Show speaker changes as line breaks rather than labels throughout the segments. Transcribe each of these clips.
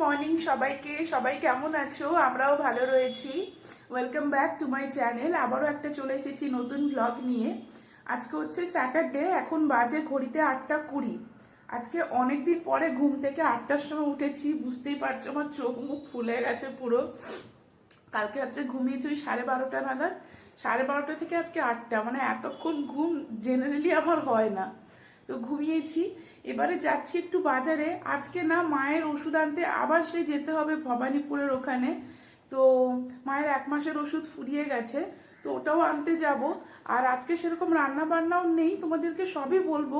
Morning সবাইকে। সবাই কেমন আছো? আমরাও ভালো রয়েছি। Welcome back to my channel আবারও একটা চলে এসেছি নতুন ব্লগ নিয়ে। আজকে হচ্ছে স্যাটারডে এখন বাজে ঘড়িতে আটটা কুড়ি। আজকে অনেক দিন পরে ঘুম থেকে আটটার সময় উঠেছি। বুঝতেই পারছ আমার চোখ মুখ ফুলে গেছে পুরো। কালকে হচ্ছে ঘুমিয়েছি ওই সাড়ে বারোটা নাগাদ। সাড়ে বারোটা থেকে আজকে আটটা। মানে এতক্ষণ ঘুম জেনারেলি আমার হয় না। তো ঘুমিয়েছি। এবারে যাচ্ছি একটু বাজারে। আজকে না মায়ের ওষুধ আনতে আবার সে যেতে হবে ভবানীপুরের ওখানে। তো মায়ের এক মাসের ওষুধ ফুরিয়ে গেছে, তো ওটাও আনতে যাব। আর আজকে সেরকম রান্না বান্নাও নেই, তোমাদেরকে সবই বলব।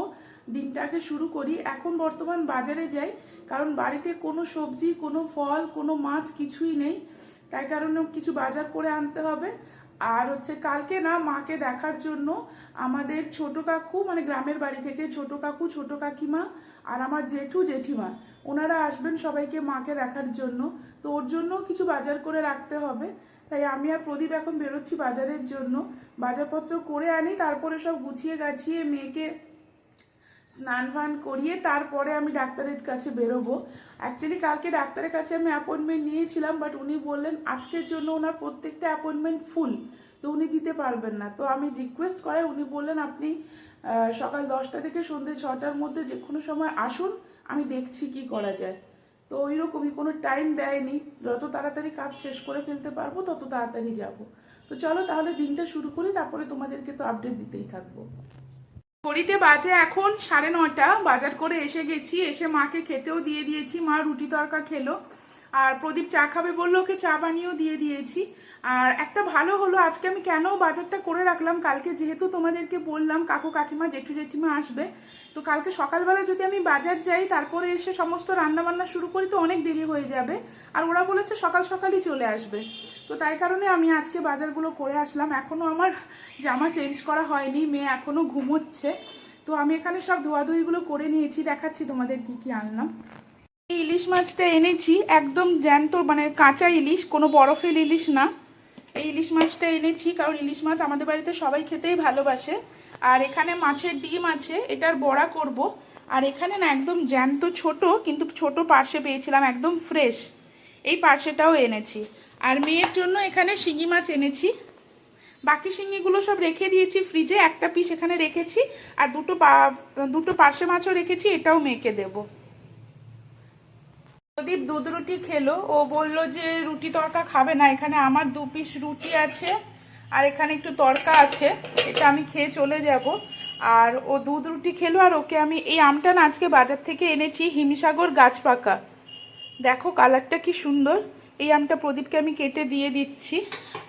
দিনটাকে শুরু করি। এখন বর্তমান বাজারে যাই, কারণ বাড়িতে কোনো সবজি, কোনো ফল, কোনো মাছ কিছুই নেই। তাই কারণে কিছু বাজার করে আনতে হবে। আর হচ্ছে কালকে না মাকে দেখার জন্য আমাদের ছোট কাকু মানে গ্রামের বাড়ি থেকে ছোট কাকু, ছোট কাকিমা আর আমার জেঠু জেঠিমা, ওনারা আসবেন সবাইকে মাকে দেখার জন্য। তো ওর জন্য কিছু বাজার করে রাখতে হবে। তাই আমি আর প্রদীপ এখন বেরোচ্ছি বাজারের জন্য। বাজারপত্র করে আনি, তারপরে সব গুছিয়ে গাছিয়ে মেয়েকে স্নান ফান করিয়ে তারপরে আমি ডাক্তারের কাছে বেরোবো। অ্যাকচুয়ালি কালকে ডাক্তারের কাছে আমি অ্যাপয়েন্টমেন্ট নিয়েছিলাম বাট উনি বললেন আজকের জন্য ওনার প্রত্যেকটা অ্যাপয়েন্টমেন্ট ফুল তো উনি দিতে পারবেন না। তো আমি রিকোয়েস্ট করাই, উনি বললেন আপনি সকাল দশটা থেকে সন্ধ্যে ছটার মধ্যে যে কোনো সময় আসুন, আমি দেখছি কি করা যায়। তো ওই রকমই কোনো টাইম দেয়নি। যত তাড়াতাড়ি কাজ শেষ করে ফেলতে পারব, তত তাড়াতাড়ি যাব। তো চলো তাহলে দিনটা শুরু করি, তারপরে তোমাদেরকে তো আপডেট দিতেই থাকব। ঘড়িতে বাজে এখন সাড়ে নটা বাজার করে এসে গেছি, এসে মাকে খেতেও দিয়ে দিয়েছি। মা রুটি তরকা খেলো। আর প্রদীপ চা খাবে বলল, ওকে চা বানিয়েও দিয়ে দিয়েছি। আর একটা ভালো হলো, আজকে আমি কেন বাজারটা করে রাখলাম? কালকে যেহেতু তোমাদেরকে বললাম, কাকু কাকিমা, জেঠু জেঠিমা আসবে, তো কালকে সকালবেলা যদি আমি বাজার যাই, তারপরে এসে সমস্ত রান্না বান্না শুরু করি, তো অনেক দেরি হয়ে যাবে। আর ওরা বলেছে সকাল সকালই চলে আসবে। তো তাই কারণে আমি আজকে বাজারগুলো করে আসলাম। এখনও আমার জামা চেঞ্জ করা হয়নি, মেয়ে এখনও ঘুমোচ্ছে। তো আমি এখানে সব ধোয়াধুয়িগুলো করে নিয়েছি, দেখাচ্ছি তোমাদের কি কি আনলাম। ইলিশ মাছটা এনেছি, একদম জ্যান্ত মানে কাঁচা ইলিশ, কোনো বরফের ইলিশ না। এই ইলিশ মাছটা এনেছি, কারণ ইলিশ মাছ আমাদের বাড়িতে সবাই খেতেই ভালোবাসে। আর এখানে মাছের ডিম আছে, এটার বড়া করব। আর এখানে না একদম জ্যান্ত ছোট, কিন্তু ছোট পার্শে পেয়েছিলাম, একদম ফ্রেশ। এই পার্শেটাও এনেছি। আর মেয়ের জন্য এখানে শিঙি মাছ এনেছি। বাকি শিঙিগুলো সব রেখে দিয়েছি ফ্রিজে, একটা পিস এখানে রেখেছি। আর দুটো দুটো পার্শে মাছও রেখেছি, এটাও মেয়েকে দেবো। প্রদীপ দুধ রুটি খেলো। ও বলল যে, রুটি তরকা খাবে না, এখানে আমার দু পিস রুটি আছে আর এখানে একটু তরকা আছে, এটা আমি খেয়ে চলে যাব। আর ও দুধ রুটি খেলো আর ওকে আমি, এই আমটা না আজকে বাজার থেকে এনেছি, হিমসাগর গাছ পাকা। দেখো কালারটা কি সুন্দর। এই আমটা প্রদীপকে আমি কেটে দিয়ে দিচ্ছি।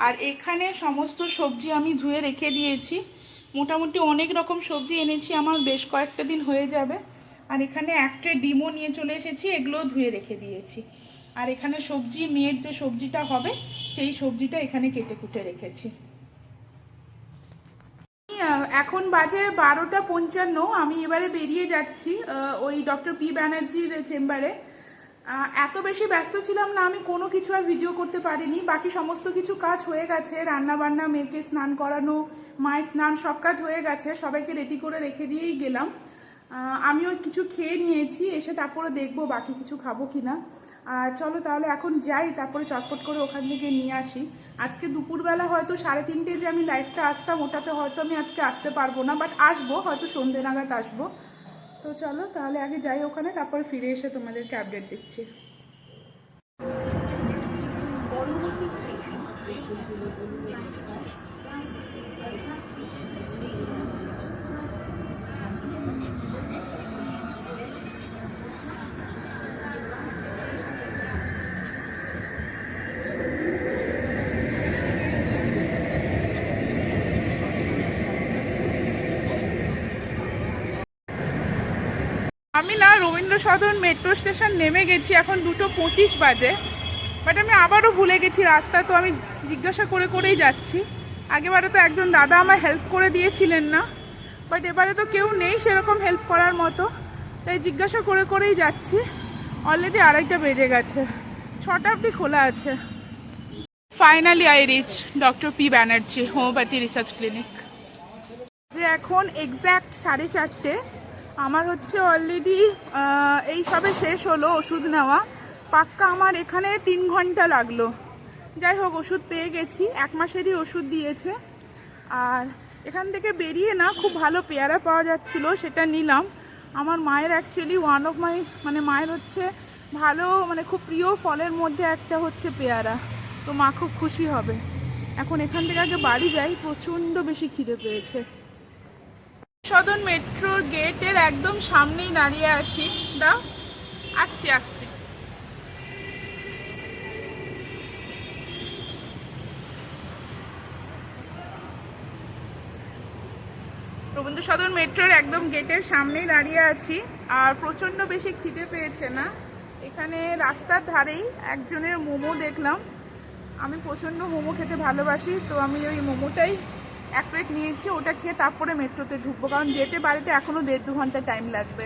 আর এখানে সমস্ত সবজি আমি ধুয়ে রেখে দিয়েছি। মোটামুটি অনেক রকম সবজি এনেছি, আমার বেশ কয়েকটা দিন হয়ে যাবে। আর এখানে একটা ডিমও নিয়ে চলে এসেছি, এগুলোও ধুয়ে রেখে দিয়েছি। আর এখানে সবজি, মেয়ের যে সবজিটা হবে, সেই সবজিটা এখানে কেটে কুটে রেখেছি। এখন বাজে বারোটা পঞ্চান্ন, আমি এবারে বেরিয়ে যাচ্ছি ওই ডক্টর পি ব্যানার্জির চেম্বারে। এত বেশি ব্যস্ত ছিলাম না, আমি কোনো কিছু আর ভিডিও করতে পারিনি, বাকি সমস্ত কিছু কাজ হয়ে গেছে রান্না বান্না মেয়েকে স্নান করানো, মায়ের স্নান সব কাজ হয়ে গেছে, সবাইকে রেডি করে রেখে দিয়েই গেলাম। আমিও কিছু খেয়ে নিয়েছি, এসে তারপরে দেখব বাকি কিছু খাব কিনা। আর চলো তাহলে এখন যাই, তারপরে চটপট করে ওখান থেকে নিয়ে আসি। আজকে দুপুরবেলা হয়তো সাড়ে তিনটে যে আমি লাইফটা আসতাম, ওটাতে হয়তো আমি আজকে আসতে পারব না বাট আসব, হয়তো সন্ধে নাগাদ আসব। তো চলো তাহলে আগে যাই ওখানে, তারপর ফিরে এসে তোমাদেরকে আপডেট দিচ্ছি। আমি না রবীন্দ্র সদন মেট্রো স্টেশন নেমে গেছি, এখন দুটো পঁচিশ বাজে বাট আমি আবারও ভুলে গেছি রাস্তা, তো আমি জিজ্ঞাসা করে করেই যাচ্ছি। আগেবারে তো একজন দাদা আমার হেল্প করে দিয়েছিলেন না বাট এবারে তো কেউ নেই সেরকম হেল্প করার মতো, তাই জিজ্ঞাসা করে করেই যাচ্ছি। অলরেডি আড়াইটা বেজে গেছে, ছটা অবধি খোলা আছে। Finally I reach doctor P Banerjee homeopathy research clinic যে এখন এক্স্যাক্ট সাড়ে চারটে আমার হচ্ছে অলরেডি এই সবে শেষ হলো ওষুধ নেওয়া। পাক্কা আমার এখানে তিন ঘণ্টা লাগল। যাই হোক, ওষুধ পেয়ে গেছি। এক মাসেরই ওষুধ দিয়েছে। আর এখান থেকে বেরিয়ে না খুব ভালো পেয়ারা পাওয়া যাচ্ছিল, সেটা নিলাম। আমার মায়ের অ্যাকচুয়ালি ওয়ান অফ মাই মানে মায়ের হচ্ছে ভালো মানে খুব প্রিয় ফলের মধ্যে একটা হচ্ছে পেয়ারা। তো মা খুব খুশি হবে। এখন এখান থেকে আগে বাড়ি যাই, প্রচণ্ড বেশি খিদে পেয়েছে। সদন মেট্রোর গেটের একদম সামনেই দাঁড়িয়ে আছি। দাও, আসছি আসছি। রবীন্দ্র সদন মেট্রোর একদম গেটের সামনেই দাঁড়িয়ে আছি, আর প্রচণ্ড বেশি খিদে পেয়েছে না। এখানে রাস্তার ধারেই একজনের মোমো দেখলাম। আমি প্রচণ্ড মোমো খেতে ভালোবাসি, তো আমি ওই মোমোটাই এক প্লেট নিয়েছি, ওটা খেয়ে তারপরে মেট্রোতে ঢুকবো। কারণ যেতে বাড়িতে এখনও দেড় দু ঘণ্টা টাইম লাগবে।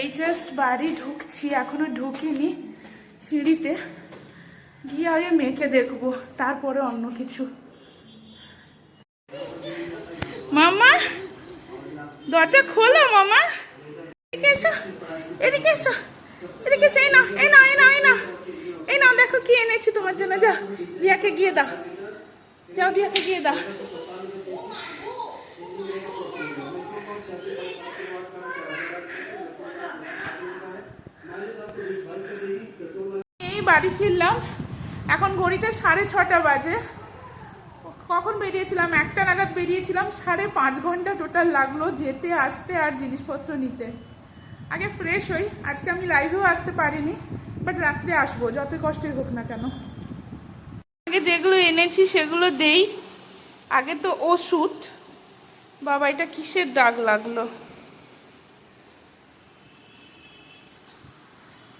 এই জাস্ট বাড়ি ঢুকছি এখনও ঢুকিনি সিঁড়িতে। গিয়ে আগে মেয়েকে দেখব তারপরে অন্য কিছু। মামা, দরজা খোলো মামা। এদিকে এসো এদিকে এসো এদিকে এসো, এই নাও এই নাও এই নাও এই নাও। এই নাও, দেখো কি এনেছি তোমার জন্য যা দিয়াকে গিয়ে দাও। যাও, দিয়াকে গিয়ে দাও। এই বাড়ি ফিরলাম, এখন ঘড়িতে সাড়ে ছটা বাজে। কখন বেরিয়েছিলাম? একটা নাগাদ বেরিয়েছিলাম, সাড়ে পাঁচ ঘণ্টা টোটাল লাগল যেতে, আসতে আর জিনিসপত্র নিতে। আগে ফ্রেশ হই, আজকে আমি লাইভেও আসতে পারিনি বাট রাত্রে আসব যত কষ্টই হোক না কেন। আগে যেগুলো এনেছি সেগুলো দেই। আগে তো ওষুধ। বাবা, এটা কিসের দাগ লাগল?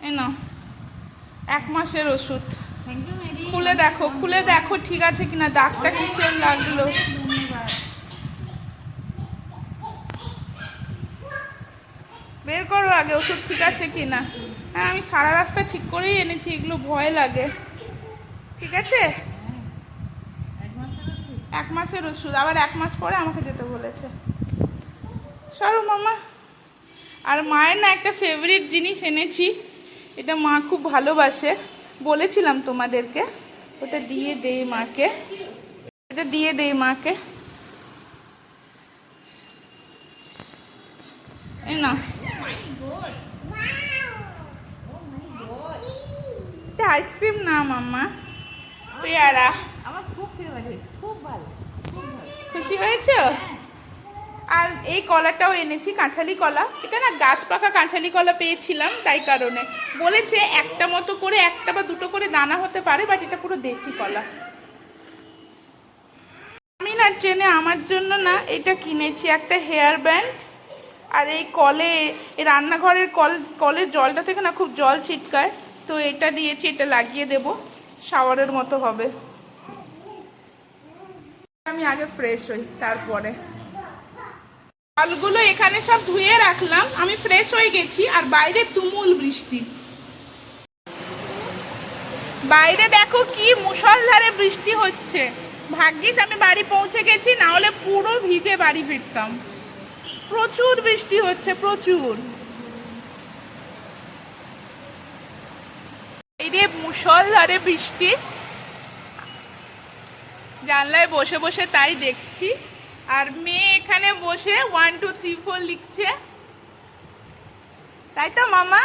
এ নাও, এক মাসের ওষুধ। খুলে দেখো খুলে দেখো ঠিক আছে কিনা, দাগটা কিসের লাগল? বের করো আগে, ওষুধ ঠিক আছে কিনা? হ্যাঁ আমি সারা রাস্তা ঠিক করেই এনেছি, এগুলো ভয় লাগে। ঠিক আছে? এক মাসের ওষুধ, আবার এক মাস পরে আমাকে যেতে বলেছে। সরো মামা। আর মায়ের না একটা ফেভারিট জিনিস এনেছি, এটা মা খুব ভালোবাসে। বলেছিলাম তোমাদেরকে। ওটা দিয়ে দেই মাকে। এটা দিয়ে দেই মাকে। এই না আইসক্রিম না মাম্মা? পেয়ারা।
আমার খুব ফেভারিট খুব ভালো।
খুশি হয়েছো? আর এই কলাটাও এনেছি, কাঁঠালি কলা। এটা না গাছ পাকা কাঁঠালি কলা পেয়েছিলাম তাই কারণে। বলেছে একটা মতো করে, একটা বা দুটো করে দানা হতে পারে বাট এটা পুরো দেশি কলা। আমি না ট্রেনে আমার জন্য না এটা কিনেছি, একটা হেয়ার ব্যান্ড। আর এই কলে, এই রান্নাঘরের কল, কলের জলটা থেকে না খুব জল ছিটকায়। তো এটা দিয়েছি, এটা লাগিয়ে দেব। শাওয়ারের মতো হবে। আমি আগে ফ্রেশ হই, তারপরে। জলগুলো এখানে সব ধুয়ে রাখলাম। আমি ফ্রেশ হয়ে গেছি, আর বাইরে তুমুল বৃষ্টি। বাইরে দেখো কি মুষলধারে বৃষ্টি হচ্ছে। ভাগ্যিস আমি বাড়ি পৌঁছে গেছি, না হলে পুরো ভিজে বাড়ি ফিরতাম। প্রচুর বৃষ্টি হচ্ছে, প্রচুর। বাইরে রে মুষলধারে বৃষ্টি। জানলায় বসে বসে তাই দেখছি। আর মেয়ে এখানে বসে ওয়ান টু থ্রি ফোর লিখছে। তাই তো, মামা?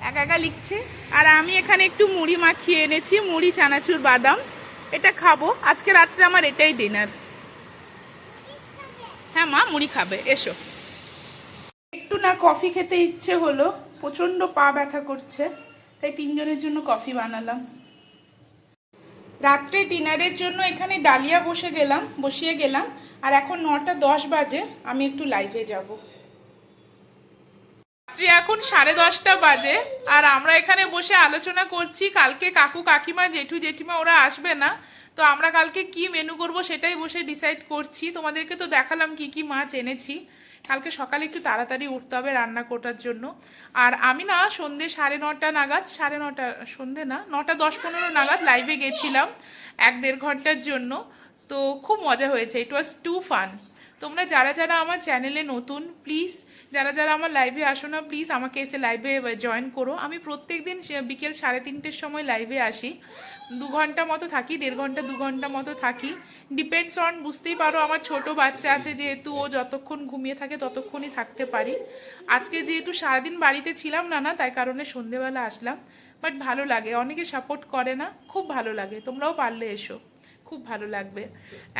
একা একা লিখছে। আর আমি এখানে একটু মুড়ি মাখিয়ে এনেছি, মুড়ি, চানাচুর, বাদাম। এটা খাব। আজকে রাত্রে আমার এটাই ডিনার হ্যাঁ মা, মুড়ি খাবে। এসো। একটু না কফি খেতে ইচ্ছে হলো। প্রচণ্ড পা ব্যথা করছে। তাই তিনজনের জন্য কফি বানালাম। রাত্রে ডিনারের জন্য এখানে ডালিয়া বসে গেলাম, বসিয়ে গেলাম। আর এখন নটা দশ বাজে, আমি একটু লাইভে যাব। রাত্রি এখন সাড়ে দশটা বাজে, আর আমরা এখানে বসে আলোচনা করছি, কালকে কাকু কাকিমা, জেঠু জেঠিমা ওরা আসবে না। তো আমরা কালকে কি মেনু করব সেটাই বসে ডিসাইড করছি। তোমাদেরকে তো দেখালাম কি কি মাছ এনেছি। কালকে সকালে একটু তাড়াতাড়ি উঠতে হবে রান্না করার জন্য। আর আমি না সন্ধে সাড়ে নটা নাগাদ, সাড়ে নটা, সন্ধে না, নটা দশ পনেরো নাগাদ লাইভে গেছিলাম এক দেড় ঘণ্টার জন্য। তো খুব মজা হয়েছে ইট ওয়াজ টু ফান তোমরা যারা যারা আমার চ্যানেলে নতুন প্লিজ যারা যারা আমার লাইভে আসো না প্লিজ আমাকে এসে লাইভে জয়েন করো। আমি প্রত্যেক দিন বিকেল সাড়ে তিনটের সময় লাইভে আসি। দু ঘণ্টা মতো থাকি, দেড় ঘণ্টা, দু ঘণ্টা মতো থাকি। ডিপেন্ডস অন বুঝতেই পারো, আমার ছোট বাচ্চা আছে, যেহেতু ও যতক্ষণ ঘুমিয়ে থাকে, ততক্ষণই থাকতে পারি। আজকে যেহেতু সারাদিন বাড়িতে ছিলাম না না, তাই কারণে সন্ধেবেলা আসলাম। বাট ভালো লাগে, অনেকে সাপোর্ট করে না, খুব ভালো লাগে। তোমরাও পারলে এসো। খুব ভালো লাগবে।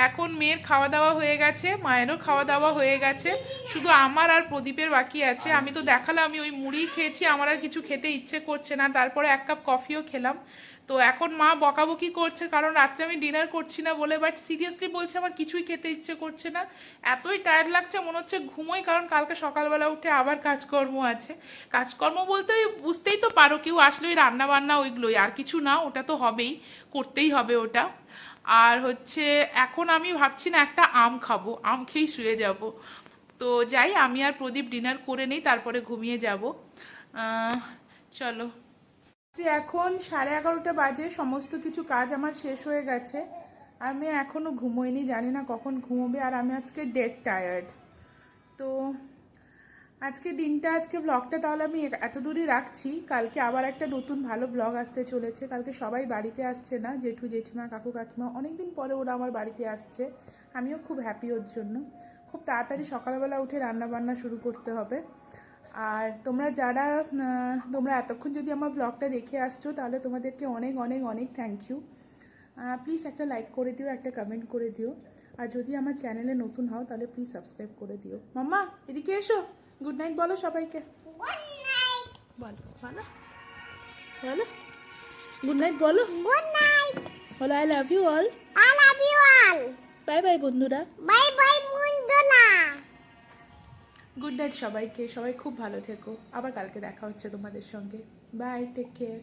এখন মেয়ের খাওয়া দাওয়া হয়ে গেছে, মায়েরও খাওয়া দাওয়া হয়ে গেছে। শুধু আমার আর প্রদীপের বাকি আছে। আমি তো দেখালাম, আমি ওই মুড়ি খেয়েছি, আমার আর কিছু খেতে ইচ্ছে করছে না। তারপরে এক কাপ কফিও খেলাম। তো এখন মা বকাবকি করছে, কারণ রাত্রে আমি ডিনার করছি না বলে বাট সিরিয়াসলি বলছে আমার কিছুই খেতে ইচ্ছে করছে না। এতই টায়ার্ড লাগছে, মনে হচ্ছে ঘুমোই, কারণ কালকে সকালবেলা উঠে আবার কাজকর্ম আছে। কাজকর্ম বলতে বুঝতেই তো পারো, কেউ আসলে ওই রান্না বান্না ওইগুলোই, আর কিছু না, ওটা তো হবেই, করতেই হবে ওটা। আর হচ্ছে এখন আমি ভাবছি না একটা আম খাব, আম খেয়েই শুয়ে যাব। তো যাই, আমি আর প্রদীপ ডিনার করে নেই, তারপরে ঘুমিয়ে যাব। চলো। এখন সাড়ে এগারোটা বাজে, সমস্ত কিছু কাজ আমার শেষ হয়ে গেছে। আমি এখনও ঘুমোইনি, জানি না কখন ঘুমোবে, আর আমি আজকে ডেড টায়ার্ড তো আজকে দিনটা, আজকে ব্লগটা তাহলে আমি এত দূরই রাখছি। কালকে আবার একটা নতুন ভালো ব্লগ আসতে চলেছে। কালকে সবাই বাড়িতে আসছে না, জেঠু, জেঠিমা, কাকু, কাকিমা। অনেকদিন পরে ওরা আমার বাড়িতে আসছে। আমিও খুব হ্যাপি ওর জন্য। খুব তাড়াতাড়ি সকালবেলা উঠে রান্না বান্না শুরু করতে হবে। আর তোমরা যারা তোমরা এতক্ষণ যদি আমার ব্লগটা দেখে আসছো, তাহলে তোমাদেরকে অনেক অনেক অনেক থ্যাংক ইউ প্লিজ একটা লাইক করে দিও, একটা কমেন্ট করে দিও। আর যদি আমার চ্যানেলে নতুন হও, তাহলে প্লিজ সাবস্ক্রাইব করে দিও। মাম্মা, এদিকে এসো। গুড নাইট বলো সবাইকে। বলো বলো বলো। গুড নাইট বলো।
Night.
বলো I love you all
I love you all
bye bye বন্ধুরা।
বাই বাই বন্ধুরা।
গুড নাইট সবাইকে সবাই খুব ভালো থেকো। আবার কালকে দেখা হচ্ছে তোমাদের সঙ্গে। Bye take care